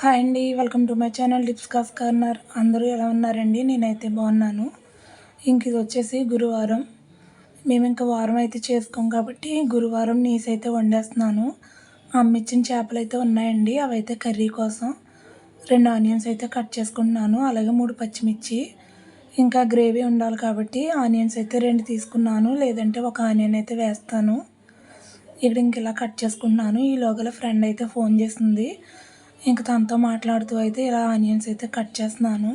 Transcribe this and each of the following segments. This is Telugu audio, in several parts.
హాయ్ అండి welcome to my channel tips cause corner. అందరూ ఎలా ఉన్నారండి? నేనైతే బాగున్నాను. ఇంక ఇది వచ్చేసి గురువారం. మేము ఇంకా వారం అయితే చేసుకోం కాబట్టి గురువారం నీస్ అయితే వండేస్తున్నాను. అమ్మిచ్చిన చేపలు అయితే ఉన్నాయండి అవి అయితే కర్రీ కోసం. రెండు ఆనియన్స్ అయితే కట్ చేసుకుంటున్నాను అలాగే మూడు పచ్చిమిర్చి. ఇంకా గ్రేవీ ఉండాలి కాబట్టి ఆనియన్స్ అయితే రెండు తీసుకున్నాను లేదంటే ఒక ఆనియన్ అయితే వేస్తాను. ఇక్కడ ఇంక ఇలా కట్ చేసుకుంటున్నాను. ఈ లోగల ఫ్రెండ్ అయితే ఫోన్ చేసింది. ఇంక తనతో మాట్లాడుతూ అయితే ఇలా ఆనియన్స్ అయితే కట్ చేస్తున్నాను.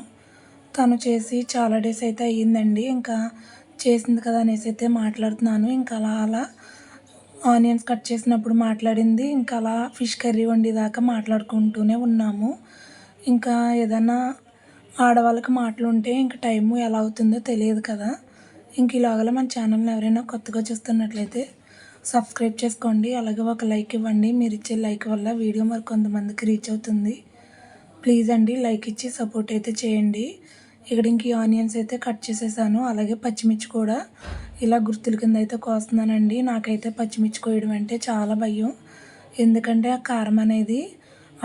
తను చేసి చాలా డేస్ అయితే అయ్యిందండి. ఇంకా చేసింది కదా అనేసి అయితే మాట్లాడుతున్నాను. ఇంకా అలా అలా ఆనియన్స్ కట్ చేసినప్పుడు మాట్లాడింది. ఇంకా అలా ఫిష్ కర్రీ వండేదాకా మాట్లాడుకుంటూనే ఉన్నాము. ఇంకా ఏదైనా ఆడవాళ్ళకి మాటలు ఉంటే ఇంక టైము ఎలా అవుతుందో తెలియదు కదా. ఇంక ఇలాగల మన ఛానల్ని ఎవరైనా కొత్తగా చూస్తున్నట్లయితే సబ్స్క్రైబ్ చేసుకోండి. అలాగే ఒక లైక్ ఇవ్వండి. మీరు ఇచ్చే లైక్ వల్ల వీడియో మరి కొంతమందికి రీచ్ అవుతుంది. ప్లీజ్ అండి లైక్ ఇచ్చి సపోర్ట్ అయితే చేయండి. ఇక్కడ ఇంక ఆనియన్స్ అయితే కట్ చేసేసాను. అలాగే పచ్చిమిర్చి కూడా ఇలా గుర్తుల కింద అయితే కోస్తున్నానండి. నాకైతే పచ్చిమిర్చి కోయడం అంటే చాలా భయం. ఎందుకంటే ఆ కారం అనేది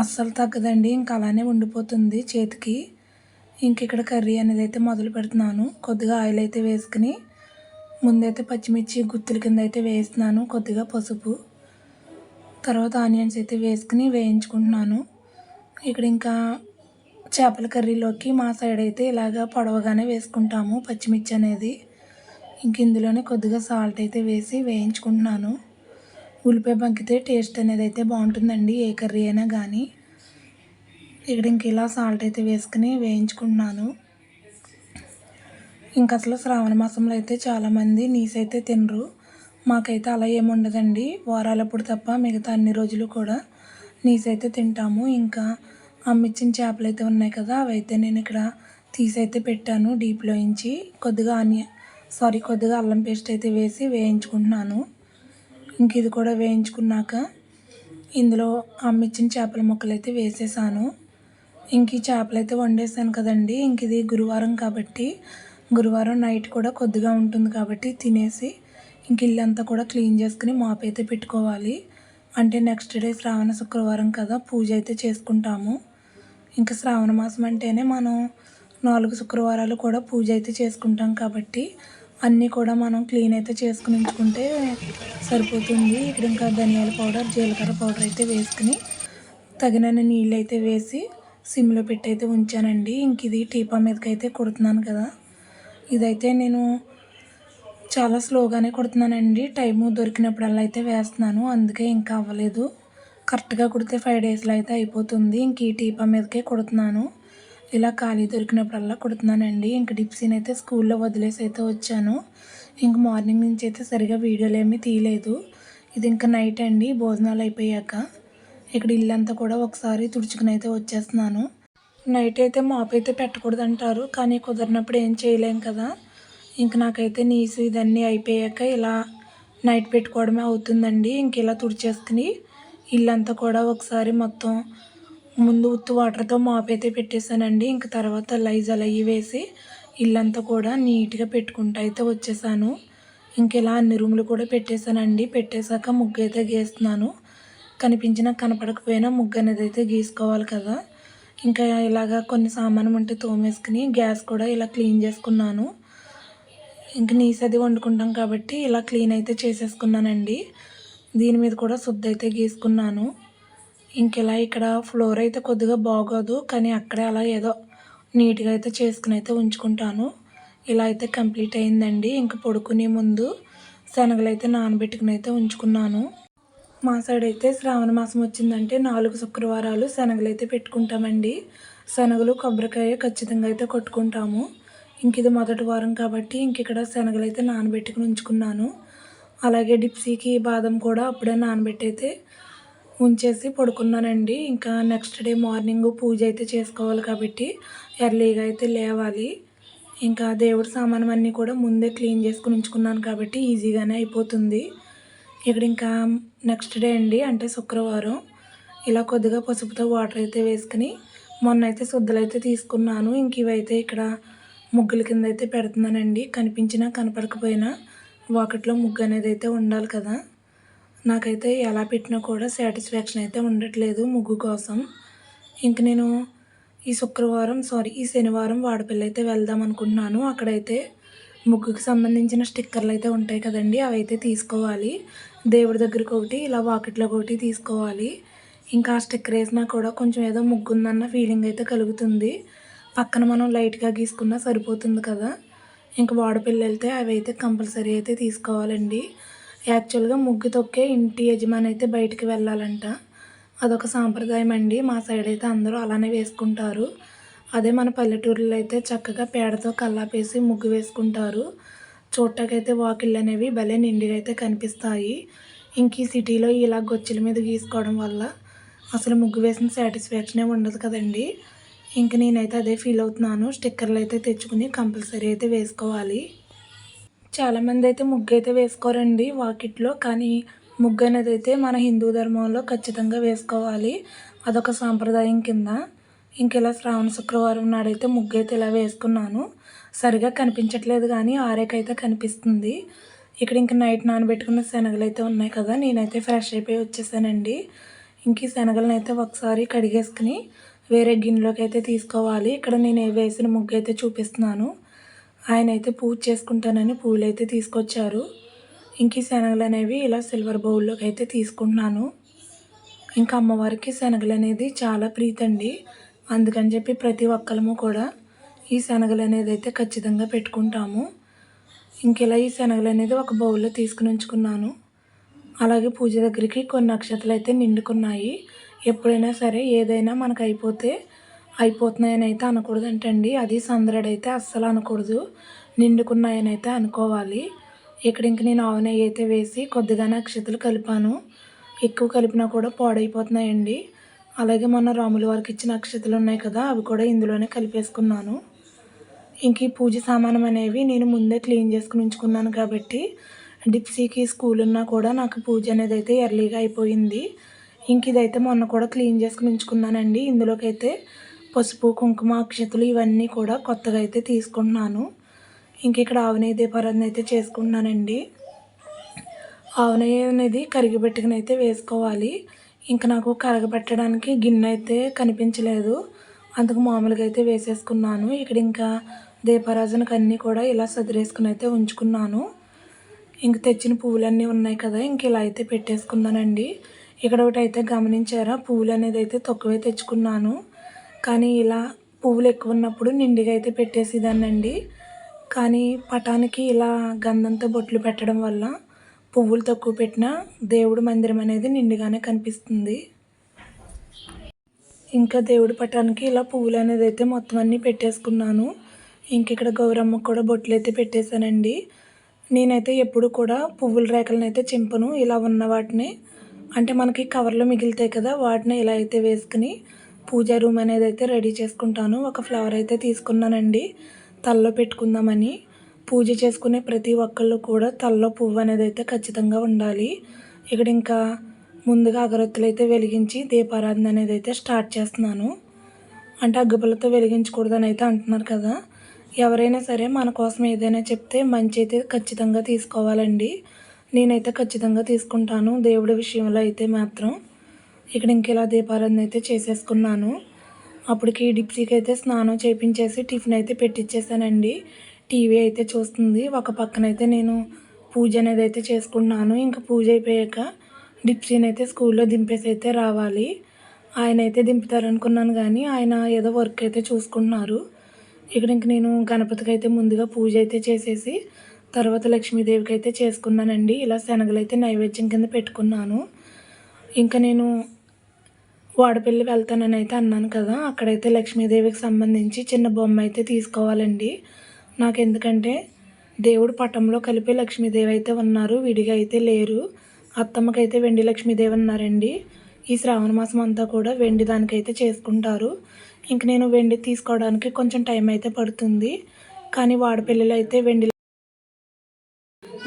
అస్సలు తగ్గదండి. ఇంక అలానే ఉండిపోతుంది చేతికి. ఇంక ఇక్కడ కర్రీ అనేది అయితే మొదలు పెడుతున్నాను. కొద్దిగా ఆయిల్ అయితే వేసుకుని ముందైతే పచ్చిమిర్చి గుత్తుల కింద అయితే వేస్తున్నాను కొద్దిగా పసుపు. తర్వాత ఆనియన్స్ అయితే వేసుకుని వేయించుకుంటున్నాను. ఇక్కడ ఇంకా చేపల కర్రీలోకి మా సైడ్ అయితే ఇలాగ పొడవగానే వేసుకుంటాము పచ్చిమిర్చి అనేది. ఇంక ఇందులోనే కొద్దిగా సాల్ట్ అయితే వేసి వేయించుకుంటున్నాను. ఉల్లిపాయ బంకితే టేస్ట్ అనేది అయితే బాగుంటుందండి ఏ కర్రీ అయినా కానీ ఇక్కడ ఇంక ఇలా సాల్ట్ అయితే వేసుకుని వేయించుకుంటున్నాను. ఇంక అసలు శ్రావణ మాసంలో అయితే చాలామంది నీస్ అయితే తినరు. మాకైతే అలా ఏముండదండి వారాలప్పుడు తప్ప మిగతా అన్ని రోజులు కూడా నీస్ అయితే తింటాము. ఇంకా అమ్మిచ్చిన చేపలు అయితే ఉన్నాయి కదా అవైతే నేను ఇక్కడ తీసైతే పెట్టాను. డీప్లో ఇంచి కొద్దిగా ఆనియన్ సారీ కొద్దిగా అల్లం పేస్ట్ అయితే వేసి వేయించుకుంటున్నాను. ఇంక ఇది కూడా వేయించుకున్నాక ఇందులో అమ్మిచ్చిన చేపల ముక్కలు అయితే వేసేసాను. ఇంక ఈ చేపలు అయితే వండేసాను కదండి. ఇంక ఇది గురువారం కాబట్టి గురువారం నైట్ కూడా కొద్దిగా ఉంటుంది కాబట్టి తినేసి ఇంక ఇల్లంతా కూడా క్లీన్ చేసుకుని మాప్ అయితే పెట్టుకోవాలి. అంటే నెక్స్ట్ డే శ్రావణ శుక్రవారం కదా పూజ అయితే చేసుకుంటాము. ఇంకా శ్రావణ మాసం అంటేనే మనం నాలుగు శుక్రవారాలు కూడా పూజ అయితే చేసుకుంటాం కాబట్టి అన్నీ కూడా మనం క్లీన్ అయితే చేసుకుని ఉంచుకుంటే సరిపోతుంది. ఇక్కడ ఇంకా ధనియాల పౌడర్ జీలకర్ర పౌడర్ అయితే వేసుకుని తగినన్ని నీళ్ళు అయితే వేసి సిమ్లో పెట్టి అయితే ఉంచానండి. ఇంక ఇది టీపా మీదకి అయితే కుడుతున్నాను కదా. ఇదైతే నేను చాలా స్లోగానే కొడుతున్నానండి. టైము దొరికినప్పుడల్లా అయితే వేస్తున్నాను. అందుకే ఇంకా అవ్వలేదు. కరెక్ట్గా కుడితే ఫైవ్ డేస్లో అయితే అయిపోతుంది. ఇంక ఈ టీపా మీదకే కుడుతున్నాను. ఇలా ఖాళీ దొరికినప్పుడల్లా కుడుతున్నానండి. ఇంక డిప్సీని అయితే స్కూల్లో వదిలేసి అయితే వచ్చాను. ఇంక మార్నింగ్ నుంచి అయితే సరిగా వీడియోలు ఏమీ తీయలేదు. ఇది ఇంకా నైట్ అండి. భోజనాలు అయిపోయాక. ఇక్కడ ఇల్లంతా కూడా ఒకసారి తుడుచుకుని అయితే వచ్చేస్తున్నాను. నైట్ అయితే మాప్ అయితే పెట్టకూడదు అంటారు కానీ కుదిరినప్పుడు ఏం చేయలేం కదా. ఇంక నాకైతే నీసు ఇదన్నీ అయిపోయాక ఇలా నైట్ పెట్టుకోవడమే అవుతుందండి. ఇంక ఇలా తుడిచేసుకుని ఇల్లంతా కూడా ఒకసారి మొత్తం ముందు ఉత్తు వాటర్తో మాప్ అయితే పెట్టేశానండి. ఇంక తర్వాత లైజాల్ అయ్యి వేసి ఇల్లంతా కూడా నీట్గా పెట్టుకుంటూ అయితే వచ్చేసాను. ఇంక ఇలా అన్ని రూములు కూడా పెట్టేశానండి. పెట్టేశాక ముగ్గు అయితే గీస్తున్నాను. కనిపించినా కనపడకపోయినా ముగ్గు అనేది అయితే గీసుకోవాలి కదా. ఇంకా ఇలాగా కొన్ని సామాను ఉంటే తోమేసుకుని గ్యాస్ కూడా ఇలా క్లీన్ చేసుకున్నాను. ఇంక నీస్ అది వండుకుంటాం కాబట్టి ఇలా క్లీన్ అయితే చేసేసుకున్నానండి. దీని మీద కూడా శుద్ధ అయితే గీసుకున్నాను. ఇంకెలా ఇక్కడ ఫ్లోర్ అయితే కొద్దిగా బాగోదు కానీ అక్కడే అలా ఏదో నీట్గా అయితే చేసుకుని అయితే ఉంచుకుంటాను. ఇలా అయితే కంప్లీట్ అయిందండి. ఇంక పడుకునే ముందు శనగలు అయితే నానబెట్టుకుని అయితే ఉంచుకున్నాను. మా సైడ్ అయితే శ్రావణ మాసం వచ్చిందంటే నాలుగు శుక్రవారాలు శనగలు అయితే పెట్టుకుంటామండి. శనగలు కొబ్బరికాయ ఖచ్చితంగా అయితే కొట్టుకుంటాము. ఇంక ఇది మొదటి వారం కాబట్టి ఇంక ఇక్కడ శనగలు అయితే నానబెట్టుకుని ఉంచుకున్నాను. అలాగే డిప్సీకి బాదం కూడా అప్పుడే నానబెట్టి అయితే ఉంచేసి పడుకున్నానండి. ఇంకా నెక్స్ట్ డే మార్నింగ్ పూజ అయితే చేసుకోవాలి కాబట్టి ఎర్లీగా అయితే లేవాలి. ఇంకా దేవుడి సామానం అన్నీ కూడా ముందే క్లీన్ చేసుకుని ఉంచుకున్నాను కాబట్టి ఈజీగానే అయిపోతుంది. ఇక్కడ ఇంకా నెక్స్ట్ డే అండి అంటే శుక్రవారం. ఇలా కొద్దిగా పసుపుతో వాటర్ అయితే వేసుకుని మొన్న అయితే శుద్ధలు అయితే తీసుకున్నాను. ఇంక ఇవైతే ఇక్కడ ముగ్గుల కింద అయితే పెడుతున్నానండి. కనిపించినా కనపడకపోయినా వాకట్లో ముగ్గు అనేది అయితే ఉండాలి కదా. నాకైతే ఎలా పెట్టినా కూడా సాటిస్ఫాక్షన్ అయితే ఉండట్లేదు ముగ్గు కోసం. ఇంక నేను ఈ శుక్రవారం సారీ ఈ శనివారం వాడపల్లి అయితే వెళ్దాం అనుకుంటున్నాను. అక్కడైతే ముగ్గుకి సంబంధించిన స్టిక్కర్లు అయితే ఉంటాయి కదండి అవి అయితే తీసుకోవాలి. దేవుడి దగ్గరికి ఒకటి ఇలా వాకిట్లో ఒకటి తీసుకోవాలి. ఇంకా ఆ స్టిక్కర్ వేసినా కూడా కొంచెం ఏదో ముగ్గు ఉందన్న ఫీలింగ్ అయితే కలుగుతుంది. పక్కన మనం లైట్గా గీసుకున్నా సరిపోతుంది కదా. ఇంకా వాడపిల్ల వెళ్తే అవి అయితే కంపల్సరీ అయితే తీసుకోవాలండి. యాక్చువల్గా ముగ్గు తొక్కే ఇంటి యజమాని అయితే బయటికి వెళ్ళాలంట. అదొక సాంప్రదాయం అండి మా సైడ్ అయితే అందరూ అలానే వేసుకుంటారు. అదే మన పల్లెటూరులో అయితే చక్కగా పేడతో కల్లాపేసి ముగ్గు వేసుకుంటారు. చూడటాకైతే వాకిళ్ళు అనేవి భలే నిండిగా అయితే కనిపిస్తాయి. ఇంక ఈ సిటీలో ఇలా గొచ్చుల మీద గీసుకోవడం వల్ల అసలు ముగ్గు వేసిన సాటిస్ఫాక్షనే ఉండదు కదండి. ఇంక నేనైతే అదే ఫీల్ అవుతున్నాను. స్టిక్కర్లు అయితే తెచ్చుకుని కంపల్సరీ అయితే వేసుకోవాలి. చాలామంది అయితే ముగ్గు అయితే వేసుకోరండి వాకిట్లో కానీ ముగ్గు అనేది అయితే మన హిందూ ధర్మంలో ఖచ్చితంగా వేసుకోవాలి. అదొక సాంప్రదాయం కింద. ఇంక ఇలా శ్రావణ శుక్రవారం నాడైతే ముగ్గు అయితే ఇలా వేసుకున్నాను. సరిగా కనిపించట్లేదు కానీ ఆరేకైతే కనిపిస్తుంది. ఇక్కడ ఇంకా నైట్ నానబెట్టుకున్న శనగలు అయితే ఉన్నాయి కదా నేనైతే ఫ్రెష్ అయిపోయి వచ్చేసానండి. ఇంక ఈ శనగలను అయితే ఒకసారి కడిగేసుకుని వేరే గిన్నెలోకి అయితే తీసుకోవాలి. ఇక్కడ నేను వేసిన ముగ్గు అయితే చూపిస్తున్నాను. ఆయన అయితే పూజ చేసుకుంటానని పూలు అయితే తీసుకొచ్చారు. ఇంక ఈ శనగలు అనేవి ఇలా సిల్వర్ బౌల్లోకి అయితే తీసుకుంటున్నాను. ఇంకా అమ్మవారికి శనగలు అనేది చాలా ప్రీతండి. అందుకని చెప్పి ప్రతి ఒక్కరము కూడా ఈ శనగలు అనేది అయితే ఖచ్చితంగా పెట్టుకుంటాము. ఇంకెలా ఈ శనగలు అనేది ఒక బౌల్లో తీసుకుని ఉంచుకున్నాను. అలాగే పూజ దగ్గరికి కొన్ని నక్షత్రాలు అయితే నిండుకున్నాయి. ఎప్పుడైనా సరే ఏదైనా మనకు అయిపోతే అయిపోతున్నాయని అయితే అనకూడదంటండి. అది సందడైతే అస్సలు అనకూడదు. నిండుకున్నాయని అయితే అనుకోవాలి. ఇక్కడ ఇంక నేను ఆవు నెయ్యి అయితే వేసి కొద్దిగా నక్షత్రాలు కలిపాను. ఎక్కువ కలిపినా కూడా పాడైపోతున్నాయండి. అలాగే మొన్న రాముల వారికి ఇచ్చిన నక్షత్రాలు ఉన్నాయి కదా అవి కూడా ఇందులోనే కలిపేసుకున్నాను. ఇంక ఈ పూజ సామానం అనేవి నేను ముందే క్లీన్ చేసుకుని ఉంచుకున్నాను కాబట్టి డిప్సీకి స్కూల్ ఉన్నా కూడా నాకు పూజ అనేది అయితే ఎర్లీగా అయిపోయింది. ఇంక ఇదైతే మొన్న కూడా క్లీన్ చేసుకుని ఉంచుకున్నానండి. ఇందులోకైతే పసుపు కుంకుమ అక్షతలు ఇవన్నీ కూడా కొత్తగా అయితే తీసుకుంటున్నాను ఇంక ఇక్కడ ఆవునేయ దీపారాధన అయితే చేసుకుంటున్నానండి. ఆవునేయ అనేది కరిగిపెట్టుకుని అయితే వేసుకోవాలి. ఇంకా నాకు కరగబెట్టడానికి గిన్నె అయితే కనిపించలేదు. అందుకు మామూలుగా అయితే వేసేసుకున్నాను. ఇక్కడ ఇంకా దీపారాజనకు అన్నీ కూడా ఇలా సదిరేసుకుని అయితే ఉంచుకున్నాను. ఇంక తెచ్చిన పువ్వులన్నీ ఉన్నాయి కదా ఇంక ఇలా అయితే పెట్టేసుకున్నానండి. ఇక్కడ ఒకటి అయితే గమనించారా పువ్వులు అనేది అయితే తక్కువే తెచ్చుకున్నాను. కానీ ఇలా పువ్వులు ఎక్కువ ఉన్నప్పుడు నిండిగా అయితే పెట్టేసేదాన్నండి. కానీ పటానికి ఇలా గంధంతో బొట్లు పెట్టడం వల్ల పువ్వులు తక్కువ పెట్టినా దేవుడు మందిరం అనేది నిండుగానే కనిపిస్తుంది. ఇంకా దేవుడి పటానికి ఇలా పువ్వులు అనేది అయితే మొత్తం అన్నీ పెట్టేసుకున్నాను. ఇంక ఇక్కడ గౌరమ్మకు కూడా బొట్లు అయితే పెట్టేశానండి. నేనైతే ఎప్పుడు కూడా పువ్వుల రేఖలను అయితే చింపను. ఇలా ఉన్న వాటిని అంటే మనకి కవర్లో మిగులుతాయి కదా వాటిని ఇలా అయితే వేసుకుని పూజా రూమ్ అనేది అయితే రెడీ చేసుకుంటాను. ఒక ఫ్లవర్ అయితే తీసుకున్నానండి తలలో పెట్టుకుందామని. పూజ చేసుకునే ప్రతి ఒక్కళ్ళు కూడా తలలో పువ్వు అనేది అయితే ఖచ్చితంగా ఉండాలి. ఇక్కడ ఇంకా ముందుగా అగరొత్తులు అయితే వెలిగించి దీపారాధన అనేది అయితే స్టార్ట్ చేస్తున్నాను. అంటే అగ్గిపుల్లతో వెలిగించకూడదని అయితే అంటున్నారు కదా. ఎవరైనా సరే మన కోసం ఏదైనా చెప్తే మంచి అయితే ఖచ్చితంగా తీసుకోవాలండి. నేనైతే ఖచ్చితంగా తీసుకుంటాను. దేవుడి విషయంలో అయితే మాత్రం ఇక్కడ ఇంకెలా దీపారాధన అయితే చేసేసుకున్నాను. అప్పటికి డిప్సీకి అయితే స్నానం చేయించేసి టిఫిన్ అయితే పెట్టించేసానండి టీవీ అయితే చూస్తుంది. ఒక పక్కన అయితే నేను పూజ అనేది అయితే చేసుకున్నాను ఇంకా పూజ అయిపోయాక డిప్సీని అయితే స్కూల్లో దింపేసి అయితే రావాలి. ఆయన అయితే దింపుతారనుకున్నాను కానీ ఆయన ఏదో వర్క్ అయితే చూసుకుంటున్నారు. ఇక్కడ ఇంక నేను గణపతికి అయితే ముందుగా పూజ అయితే చేసేసి తర్వాత లక్ష్మీదేవికి అయితే చేసుకున్నానండి. ఇలా శనగలు అయితే నైవేద్యం కింద పెట్టుకున్నాను. ఇంకా నేను వాడపల్లి వెళ్తానని అయితే అన్నాను కదా అక్కడైతే లక్ష్మీదేవికి సంబంధించి చిన్న బొమ్మ అయితే తీసుకోవాలండి. నాకు ఎందుకంటే దేవుడు పటంలో కలిపి లక్ష్మీదేవి అయితే ఉన్నారు విడిగా అయితే లేరు. అత్తమ్మకైతే వెండి లక్ష్మీదేవి ఉన్నారండి. ఈ శ్రావణ మాసం అంతా కూడా వెండి దానికైతే చేసుకుంటారు. ఇంక నేను వెండి తీసుకోవడానికి కొంచెం టైం అయితే పడుతుంది. కానీ వాడపల్లిలో అయితే వెండి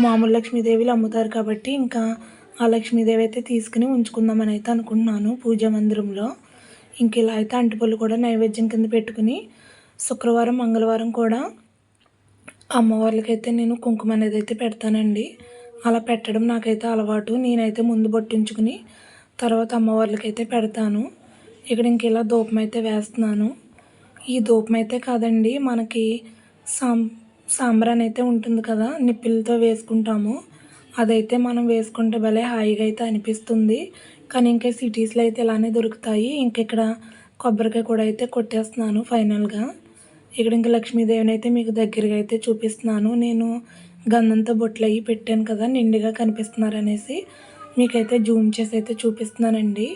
మామూలు లక్ష్మీదేవిలు అమ్ముతారు కాబట్టి ఇంకా ఆ లక్ష్మీదేవి అయితే తీసుకుని ఉంచుకుందామని అయితే అనుకుంటున్నాను పూజా మందిరంలో. ఇంక ఇలా అయితే అంటిపళ్ళు కూడా నైవేద్యం కింద పెట్టుకుని శుక్రవారం మంగళవారం కూడా అమ్మవార్లకైతే నేను కుంకుమ అనేది అయితే పెడతానండి. అలా పెట్టడం నాకైతే అలవాటు. నేనైతే ముందు బొట్టించుకుని తర్వాత అమ్మవార్లకైతే పెడతాను. ఇక్కడ ఇంక ఇలా ధూపం అయితే వేస్తున్నాను. ఈ ధూపం అయితే కాదండి మనకి సాం సాంబ్రాన్ అయితే ఉంటుంది కదా నిప్పులతో వేసుకుంటాము. అదైతే మనం వేసుకుంటే భలే హాయిగా అయితే అనిపిస్తుంది. కానీ ఇంకా సిటీస్లో అయితే ఇలానే దొరుకుతాయి. ఇంక ఇక్కడ కొబ్బరికాయ కూడా అయితే కొట్టేస్తున్నాను ఫైనల్గా. ఇక్కడ ఇంకా లక్ష్మీదేవిని అయితే మీకు దగ్గరగా అయితే చూపిస్తున్నాను. నేను గంధంతో బొట్లు అయ్యి పెట్టాను కదా నిండుగా కనిపిస్తున్నారు అనేసి మీకైతే జూమ్ చేసి అయితే చూపిస్తున్నానండి.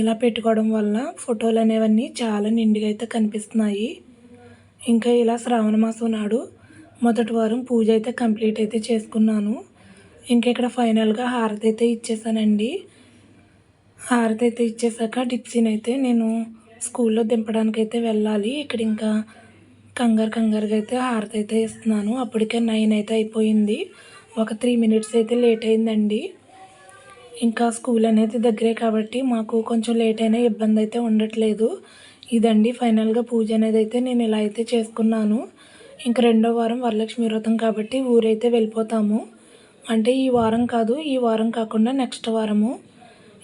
ఇలా పెట్టుకోవడం వల్ల ఫోటోలు అనేవన్నీ చాలా నిండుగా అయితే కనిపిస్తున్నాయి. ఇంకా ఇలా శ్రావణ మాసం నాడు మొదటి వారం పూజ అయితే కంప్లీట్ అయితే చేసుకున్నాను. ఇంకా ఇక్కడ ఫైనల్గా హారతి అయితే ఇచ్చేసానండి. హారతి అయితే ఇచ్చేసాక డిప్సీని అయితే నేను స్కూల్లో దింపడానికి అయితే వెళ్ళాలి. ఇక్కడ ఇంకా కంగారు కంగారుగా అయితే హారతి అయితే ఇస్తున్నాను. అప్పటికే నైన్ అయితే అయిపోయింది. ఒక త్రీ మినిట్స్ అయితే లేట్ అయిందండి. ఇంకా స్కూల్ అనేది దగ్గరే కాబట్టి మాకు కొంచెం లేట్ అయినా ఇబ్బంది అయితే ఉండట్లేదు. ఇదండి ఫైనల్గా పూజ అనేది అయితే నేను ఇలా అయితే చేసుకున్నాను. ఇంక రెండో వారం వరలక్ష్మి వ్రతం కాబట్టి ఊరైతే వెళ్ళిపోతాము. అంటే ఈ వారం కాదు ఈ వారం కాకుండా నెక్స్ట్ వారము.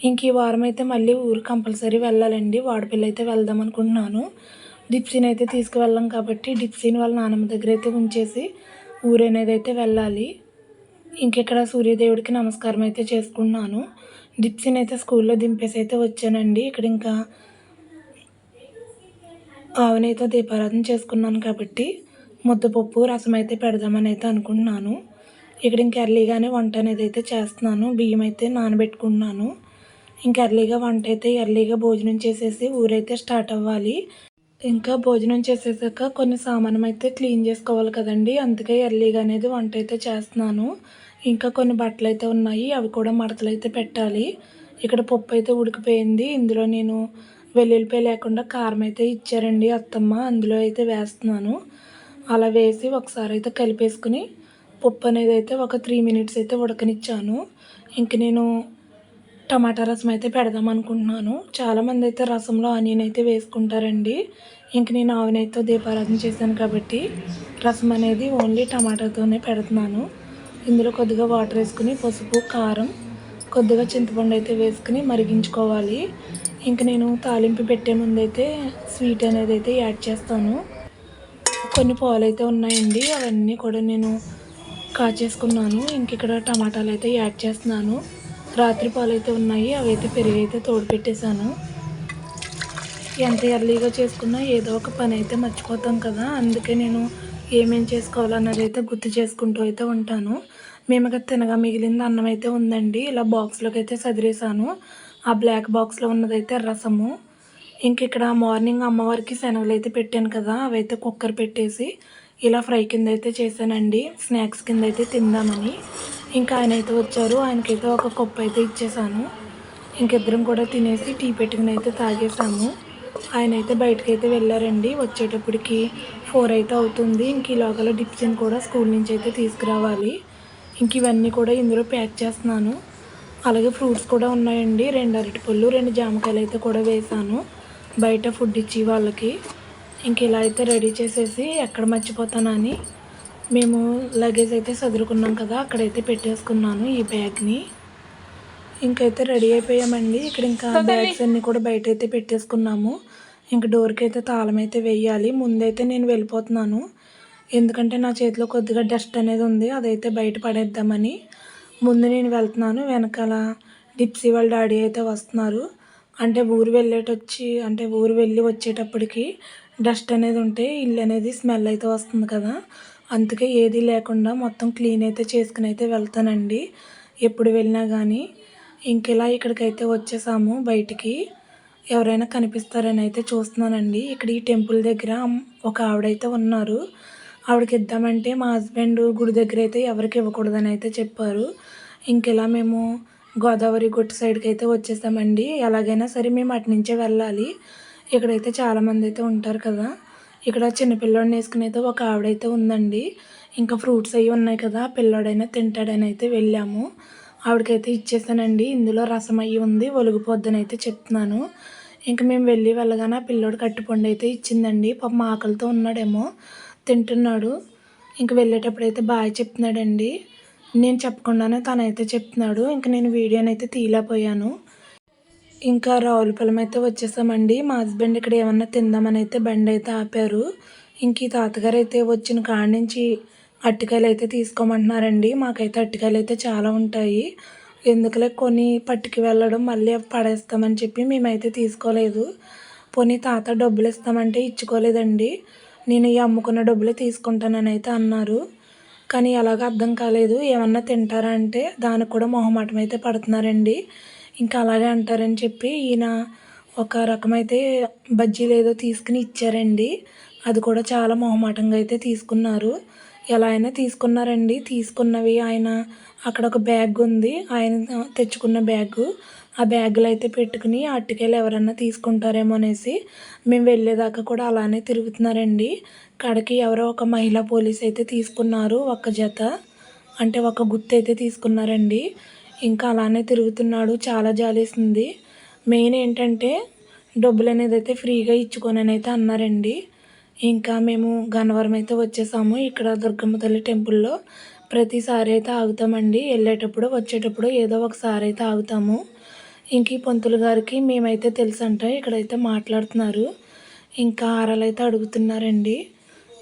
ఇంక ఈ వారం అయితే మళ్ళీ ఊరు కంపల్సరీ వెళ్ళాలండి. వాడపిల్ల అయితే వెళ్దాం అనుకుంటున్నాను. డిప్సీని అయితే తీసుకువెళ్ళాం కాబట్టి డిప్సీని వాళ్ళ నాన్నమ్మ దగ్గర అయితే ఉంచేసి ఊరు అనేది అయితే వెళ్ళాలి. ఇంకెక్కడ సూర్యదేవుడికి నమస్కారం అయితే చేసుకున్నాను. డిప్సీని అయితే స్కూల్లో దింపేసి అయితే వచ్చానండి. ఇక్కడ ఇంకా ఆవునైతే దీపారాధన చేసుకున్నాను కాబట్టి ముద్దపప్పు రసం అయితే పెడదామని అయితే అనుకుంటున్నాను. ఇక్కడ ఇంక ఎర్లీగానే వంట అనేది అయితే చేస్తున్నాను. బియ్యం అయితే నానబెట్టుకున్నాను ఇంకా ఎర్లీగా వంట అయితే ఎర్లీగా భోజనం చేసేసి ఊరైతే స్టార్ట్ అవ్వాలి. ఇంకా భోజనం చేసేసాక కొన్ని సామానం అయితే క్లీన్ చేసుకోవాలి కదండి. అందుకే ఎర్లీగా అనేది వంట అయితే చేస్తున్నాను. ఇంకా కొన్ని బట్టలు అయితే ఉన్నాయి. అవి కూడా మడతలు అయితే పెట్టాలి. ఇక్కడ పప్పు అయితే ఉడికిపోయింది. ఇందులో నేను వెల్లుల్లిపాయ లేకుండా కారం అయితే ఇచ్చారండి అత్తమ్మ. అందులో అయితే వేస్తున్నాను. అలా వేసి ఒకసారి అయితే కలిపేసుకుని పప్పు అనేది అయితే ఒక త్రీ మినిట్స్ అయితే ఉడకనిచ్చాను. ఇంక నేను టమాటా రసం అయితే పెడదాం అనుకుంటున్నాను. చాలామంది అయితే రసంలో ఆనియన్ అయితే వేసుకుంటారండి. ఇంక నేను ఆవినైతే దీపారాధన చేశాను కాబట్టి రసం అనేది ఓన్లీ టమాటాతోనే పెడుతున్నాను. ఇందులో కొద్దిగా వాటర్ వేసుకుని పసుపు కారం కొద్దిగా చింతపండు అయితే వేసుకుని మరిగించుకోవాలి. ఇంక నేను తాలింపు పెట్టే ముందైతే స్వీట్ అనేది అయితే యాడ్ చేస్తాను. కొన్ని పాలు అయితే ఉన్నాయండి అవన్నీ కూడా నేను కాచేసుకున్నాను. ఇంక ఇక్కడ టమాటాలు అయితే యాడ్ చేస్తున్నాను. రాత్రి పాలు అయితే ఉన్నాయి అవి అయితే పెరిగి అయితే తోడు పెట్టేశాను. ఎంత ఎర్లీగా చేసుకున్నా ఏదో ఒక పని అయితే మర్చిపోతాం కదా అందుకే నేను ఏమేం చేసుకోవాలన్నది అయితే గుర్తు చేసుకుంటూ అయితే ఉంటాను. మేము తినగా మిగిలింది అన్నం అయితే ఉందండి ఇలా బాక్స్లోకి అయితే సదిరేసాను ఆ బ్లాక్ బాక్స్లో ఉన్నదైతే రసము. ఇంక ఇక్కడ మార్నింగ్ అమ్మవారికి శనగలు అయితే పెట్టాను కదా అవైతే కుక్కర్ పెట్టేసి ఇలా ఫ్రై కింద అయితే చేశానండి. స్నాక్స్ కింద అయితే తిందామని. ఇంకా ఆయన అయితే వచ్చారు. ఆయనకైతే ఒక కప్పు అయితే ఇచ్చేసాను. ఇంకిద్దరం కూడా తినేసి టీ పెట్టుకుని అయితే తాగేసాము. ఆయన అయితే బయటకు అయితే వెళ్ళారండి. వచ్చేటప్పటికి ఫోర్ అయితే అవుతుంది. ఇంక ఈ లోకల్ డిప్సిన్ కూడా స్కూల్ నుంచి అయితే తీసుకురావాలి. ఇంక ఇవన్నీ కూడా ఇందులో ప్యాక్ చేస్తున్నాను. అలాగే ఫ్రూట్స్ కూడా ఉన్నాయండి. రెండు అరటిపళ్ళు రెండు జామకాయలు అయితే కూడా వేసాను. బయట ఫుడ్ ఇచ్చి వాళ్ళకి. ఇంక ఇలా అయితే రెడీ చేసేసి ఎక్కడ మర్చిపోతానని మేము లగేజ్ అయితే చదువుకున్నాం కదా అక్కడైతే పెట్టేసుకున్నాను ఈ బ్యాగ్ని ఇంకైతే రెడీ అయిపోయామండి. ఇక్కడ ఇంకా బ్యాగ్స్ అన్నీ కూడా బయట అయితే పెట్టేసుకున్నాము. ఇంక డోర్కి అయితే తాళం అయితే వేయాలి. ముందైతే నేను వెళ్ళిపోతున్నాను. ఎందుకంటే నా చేతిలో కొద్దిగా డస్ట్ అనేది ఉంది అదైతే బయట పడేద్దామని. ముందు నేను వెళ్తున్నాను. వెనకాల డిప్సీ వాళ్ళ డాడీ అయితే వస్తున్నారు. అంటే ఊరు వెళ్ళేటొచ్చి అంటే ఊరు వెళ్ళి వచ్చేటప్పటికి డస్ట్ అనేది ఉంటే ఇల్లు అనేది స్మెల్ అయితే వస్తుంది కదా. అందుకే ఏది లేకుండా మొత్తం క్లీన్ అయితే చేసుకుని అయితే వెళ్తానండి. ఎప్పుడు వెళ్ళినా కానీ ఇంకెలా ఇక్కడికైతే వచ్చేసాము బయటికి. ఎవరైనా కనిపిస్తారని అయితే చూస్తున్నానండి. ఇక్కడ ఈ టెంపుల్ దగ్గర ఒక ఆవిడైతే ఉన్నారు. ఆవిడకి ఇద్దామంటే మా హస్బెండ్ గుడి దగ్గర అయితే ఎవరికి ఇవ్వకూడదని అయితే చెప్పారు. ఇంకెలా మేము గోదావరి గుట్ట సైడ్కి అయితే వచ్చేసామండి. ఎలాగైనా సరే మేము అటు నుంచే వెళ్ళాలి. ఇక్కడైతే చాలామంది అయితే ఉంటారు కదా. ఇక్కడ చిన్నపిల్లోడిని వేసుకుని అయితే ఒక ఆవిడైతే ఉందండి. ఇంకా ఫ్రూట్స్ అవి ఉన్నాయి కదా పిల్లోడైనా తింటాడని అయితే వెళ్ళాము. ఆవిడకైతే ఇచ్చేసానండి. ఇందులో రసం అయ్యి ఉంది ఒలిగిపోద్దని అయితే చెప్తున్నాను. ఇంకా మేము వెళ్ళి వెళ్ళగానే ఆ పిల్లోడు కట్టుపండు అయితే ఇచ్చిందండి. పాప ఆకలితో ఉన్నాడేమో తింటున్నాడు. ఇంక వెళ్ళేటప్పుడు అయితే బాగా చెప్తున్నాడండి. నేను చెప్పకుండానే తనైతే చెప్తున్నాడు. ఇంక నేను వీడియోనైతే అయితే తీయలేకపోయాను. ఇంకా రావులపాలెం అయితే వచ్చేసామండి. మా హస్బెండ్ ఇక్కడ ఏమన్నా తిందామని అయితే బండి అయితే ఆపారు. ఇంక ఈ తాతగారు అయితే వచ్చిన కాడి నుంచి అట్టికాయలు అయితే తీసుకోమంటున్నారండి. మాకైతే అట్టికాయలు అయితే చాలా ఉంటాయి. ఎందుకులే కొని పట్టుకు వెళ్ళడం మళ్ళీ పడేస్తామని చెప్పి మేమైతే తీసుకోలేదు. పోనీ తాత డబ్బులు ఇస్తామంటే ఇచ్చుకోలేదండి. నేను ఈ అమ్ముకున్న డబ్బులే తీసుకుంటానని అయితే అన్నారు. కానీ ఎలాగ అర్థం కాలేదు. ఏమన్నా తింటారా అంటే దానికి కూడా మొహమాటం అయితే పడుతున్నారండి. ఇంకా అలాగే అంటారని చెప్పి ఈయన ఒక రకమైతే బజ్జీలు ఏదో తీసుకుని ఇచ్చారండి. అది కూడా చాలా మొహమాటంగా అయితే తీసుకున్నారు. ఎలా అయినా తీసుకున్నారండి. తీసుకున్నవి ఆయన అక్కడ ఒక బ్యాగ్ ఉంది. ఆయన తెచ్చుకున్న బ్యాగు. ఆ బ్యాగ్లు అయితే పెట్టుకుని అట్టుకెళ్ళి ఎవరన్నా తీసుకుంటారేమో అనేసి మేము వెళ్ళేదాకా కూడా అలానే తిరుగుతున్నారండి. కడకి ఎవరో ఒక మహిళా పోలీస్ అయితే తీసుకున్నారు. ఒక జత. అంటే ఒక గుర్తు అయితే తీసుకున్నారండి. ఇంకా అలానే తిరుగుతున్నాడు చాలా జాలేసింది. మెయిన్ ఏంటంటే డబ్బులు అనేది అయితే ఫ్రీగా ఇచ్చుకొని అయితే అన్నారండి. ఇంకా మేము గన్నవరం అయితే వచ్చేసాము. ఇక్కడ దుర్గమ్మ తల్లి టెంపుల్లో ప్రతిసారి అయితే ఆగుతామండి. వెళ్ళేటప్పుడు వచ్చేటప్పుడు ఏదో ఒకసారి అయితే ఆగుతాము. ఇంక ఈ పంతులు గారికి మేమైతే తెలుసంట ఇక్కడైతే మాట్లాడుతున్నారు. ఇంకా ఆరాలు అయితే అడుగుతున్నారండి.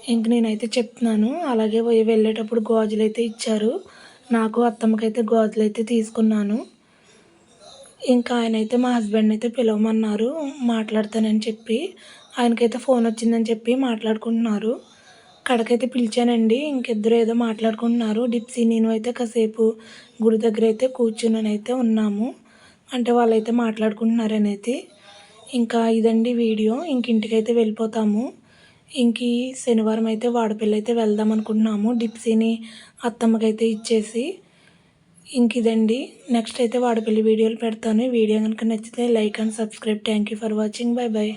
ఇంక నేనైతే చెప్తున్నాను. అలాగే వెళ్ళేటప్పుడు గాజులు అయితే ఇచ్చారు. నాకు అత్తమ్మకైతే గాజులు అయితే తీసుకున్నాను. ఇంకా ఆయన అయితే మా హస్బెండ్ అయితే పిలవమన్నారు మాట్లాడతానని చెప్పి. ఆయనకైతే ఫోన్ వచ్చిందని చెప్పి మాట్లాడుకుంటున్నారు. కడకైతే పిలిచానండి ఇంకిద్దరు ఏదో మాట్లాడుకుంటున్నారు. డిప్సీ నేను అయితే కాసేపు గుడి దగ్గర అయితే కూర్చుని అయితే ఉన్నాము. అంటే వాళ్ళైతే మాట్లాడుకుంటున్నారనేది. ఇంకా ఇదండి వీడియో ఇంక ఇంటికైతే వెళ్ళిపోతాము. ఇంక శనివారం అయితే వాడపల్లి అయితే వెళ్దాం అనుకుంటున్నాము. డిప్సీని అత్తమ్మకైతే ఇచ్చేసి ఇంక ఇదండి. నెక్స్ట్ అయితే వాడపల్లి వీడియోలు పెడతాను. వీడియో కనుక నచ్చితే like and subscribe. Thank you for watching. Bye bye